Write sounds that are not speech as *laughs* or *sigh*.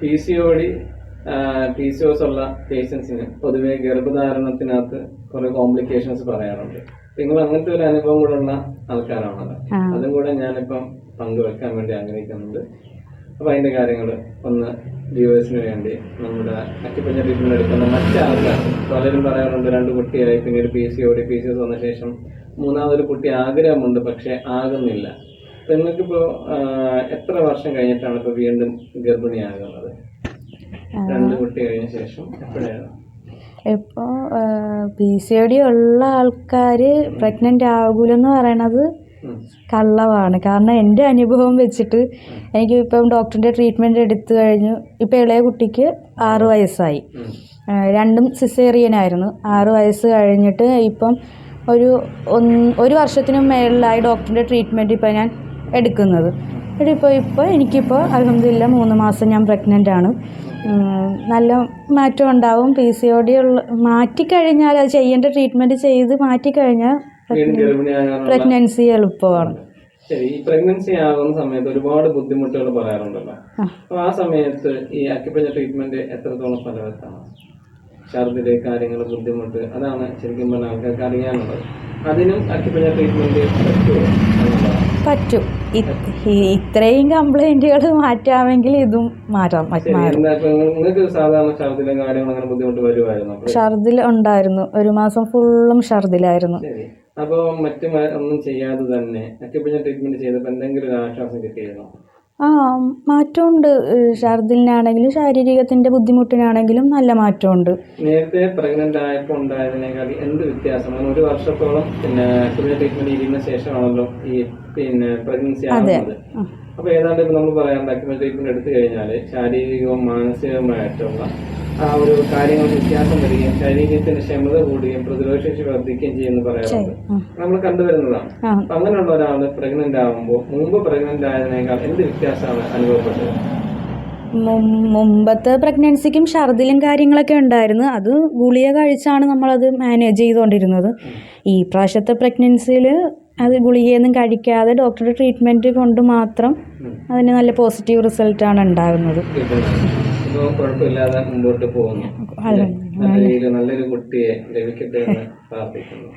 P C O D P C O S ഉള്ള പേഷ്യൻസിന് പൊതുവെ ഗർഭധാരണത്തിനകത്ത് കുറെ കോംപ്ലിക്കേഷൻസ് പറയാറുണ്ട്. നിങ്ങൾ അങ്ങനത്തെ ഒരു അനുഭവം കൂടെ ഉള്ള ആൾക്കാരാണല്ലോ. അതും കൂടെ ഞാനിപ്പം പങ്കുവെക്കാൻ വേണ്ടി ആഗ്രഹിക്കുന്നുണ്ട്. അപ്പൊ അതിന്റെ കാര്യങ്ങൾ ഒന്ന് വ്യൂവേഴ്സിന് വേണ്ടി നമ്മുടെ അക്കിപ്പഞ്ഞ ട്രീറ്റ്മെന്റ് എടുക്കുന്ന മറ്റു ആൾക്കാർ. പലരും പറയാറുണ്ട് രണ്ട് കുട്ടിയായി പിന്നീട് P C O D P C S വന്ന ശേഷം മൂന്നാമതൊരു കുട്ടി ആഗ്രഹമുണ്ട് പക്ഷെ ആകുന്നില്ല. നിങ്ങൾക്കിപ്പോ ആ, എത്ര വർഷം കഴിഞ്ഞിട്ടാണ് ഇപ്പൊ വീണ്ടും ഗർഭിണിയാകുന്നത്? രണ്ട് കുട്ടി കഴിഞ്ഞ ശേഷം എപ്പോഴാണ്? ഇപ്പോൾ പി സി ഒ ഡി ഉള്ള ആൾക്കാർ പ്രഗ്നന്റ് ആകൂലെന്ന് പറയണത് കള്ളവാണ്. കാരണം എന്റെ അനുഭവം വെച്ചിട്ട് എനിക്ക് ഇപ്പം ഡോക്ടറിന്റെ ട്രീറ്റ്മെന്റ് എടുത്തു കഴിഞ്ഞു. ഇപ്പം ഇളയ കുട്ടിക്ക് ആറ് വയസ്സായി. രണ്ടും സിസേറിയനായിരുന്നു ആറ് വയസ്സ് കഴിഞ്ഞിട്ട് ഇപ്പം ഒരു ഒന്ന് ഒരു വർഷത്തിനും മേളിലായി ഡോക്ടറിന്റെ ട്രീറ്റ്മെന്റ് ഇപ്പം ഞാൻ എടുക്കുന്നത്. എന്നിട്ട് ഇപ്പോൾ ഇപ്പോൾ എനിക്കിപ്പോൾ അലഹമില്ല മൂന്ന് മാസം ഞാൻ പ്രഗ്നന്റ് ആണ്. നല്ല മാറ്റം ഉണ്ടാവും. പി സി ഒ ഡി ഉള്ള മാറ്റിക്കഴിഞ്ഞാൽ അത് ചെയ്യേണ്ട ട്രീറ്റ്മെന്റ് ചെയ്ത് മാറ്റിക്കഴിഞ്ഞാൽ പ്രഗ്നൻസി എളുപ്പമാണ്. ശരി ഈ പ്രഗ്നൻസി ആകുന്ന സമയത്ത് ഒരുപാട് ബുദ്ധിമുട്ടുകൾ പറയാറുണ്ടല്ലോ. ആ. അപ്പൊ ആ സമയത്ത് ഈ അക്യുപഞ്ചർ ട്രീറ്റ്മെന്റ് എത്രത്തോളം ഫലവത്താണ്? ഛർദിൽ കാര്യങ്ങൾ ബുദ്ധിമുട്ട് അതാണ് ശരിക്കും പറഞ്ഞ ആൾക്കാർക്ക് അറിയാനുള്ളത്. അതിനും അക്യുപഞ്ചർ ട്രീറ്റ്മെന്റ് പറ്റുമോ. പറ്റും. ഇത് ഇത്രയും കംപ്ലൈന്റുകൾ മാറ്റാമെങ്കിൽ ഇതും മാറ്റാം ഛർദിൽ ഉണ്ടായിരുന്നു. ഒരു മാസം ഫുള്ളും ഛർദിലായിരുന്നു. ശരി. അപ്പോൾ മറ്റു ഒന്നും ചെയ്യാതെ തന്നെ അക്യുപഞ്ചർ ട്രീറ്റ്മെന്റ് ചെയ്തപ്പോൾ എന്തെങ്കിലും ഒരു ആശ്വാസം കിട്ടിയിരുന്നോ? ആ മാറ്റമുണ്ട്. ഷർദിലിനാണെങ്കിലും ശാരീരികത്തിന്റെ ശാരീരികത്തിന്റെ ബുദ്ധിമുട്ടിനാണെങ്കിലും നല്ല മാറ്റമുണ്ട്. നേരത്തെ പ്രഗ്നന്റ് ആയപ്പോൾ ഉണ്ടായതിനേക്കാൾ എന്ത് വ്യത്യാസം? ഒരു വർഷത്തോളം പിന്നെ ട്രീറ്റ്മെന്റ് ഇരുന്ന ശേഷമാണല്ലോ ഈ പിന്നെ പ്രഗ്നൻസി ആകുന്നത് ആ. അപ്പൊ ഏതാണ്ട് ഇപ്പൊ നമ്മൾ പറയാം അക്യുപഞ്ചർ ട്രീറ്റ്മെന്റ് എടുത്തു കഴിഞ്ഞാൽ ശാരീരികവും മാനസികവുമായിട്ടുള്ള ആ ഒരു കാര്യങ്ങൾ വ്യത്യാസം വരികയും ശരീരത്തിന്റെ ക്ഷമത കൂടുകയും പ്രതിരോധ ശേഷി വർദ്ധിക്കുകയും ചെയ്യുമെന്ന് പറയാറുണ്ട്. നമ്മൾ കണ്ടുവരുന്നതാണ്. അപ്പൊ അങ്ങനെയുള്ള ഒരാൾ പ്രഗ്നന്റ് ആകുമ്പോൾ മുമ്പ് പ്രഗ്നന്റ് ആയതിനേക്കാൾ എന്ത് വ്യത്യാസമാണ് അനുഭവപ്പെട്ടത്? മുമ്പത്തെ പ്രഗ്നൻസിക്കും ഛർദിലും കാര്യങ്ങളൊക്കെ ഉണ്ടായിരുന്നു. അത് ഗുളിക കഴിച്ചാണ് നമ്മളത് മാനേജ് ചെയ്തുകൊണ്ടിരുന്നത് ഈ പ്രാവശ്യത്തെ പ്രഗ്നൻസിയിൽ അത് ഗുളികയൊന്നും കഴിക്കാതെ ഡോക്ടറുടെ ട്രീറ്റ്മെന്റ് കൊണ്ട് മാത്രം അതിന് നല്ല പോസിറ്റീവ് റിസൾട്ടാണ് ഉണ്ടാകുന്നത്. മുമ്പോട്ട് പോകുന്നു. നല്ലൊരു കുട്ടിയെ ലഭിക്കട്ടെ എന്ന് *laughs* പ്രാർത്ഥിക്കുന്നു.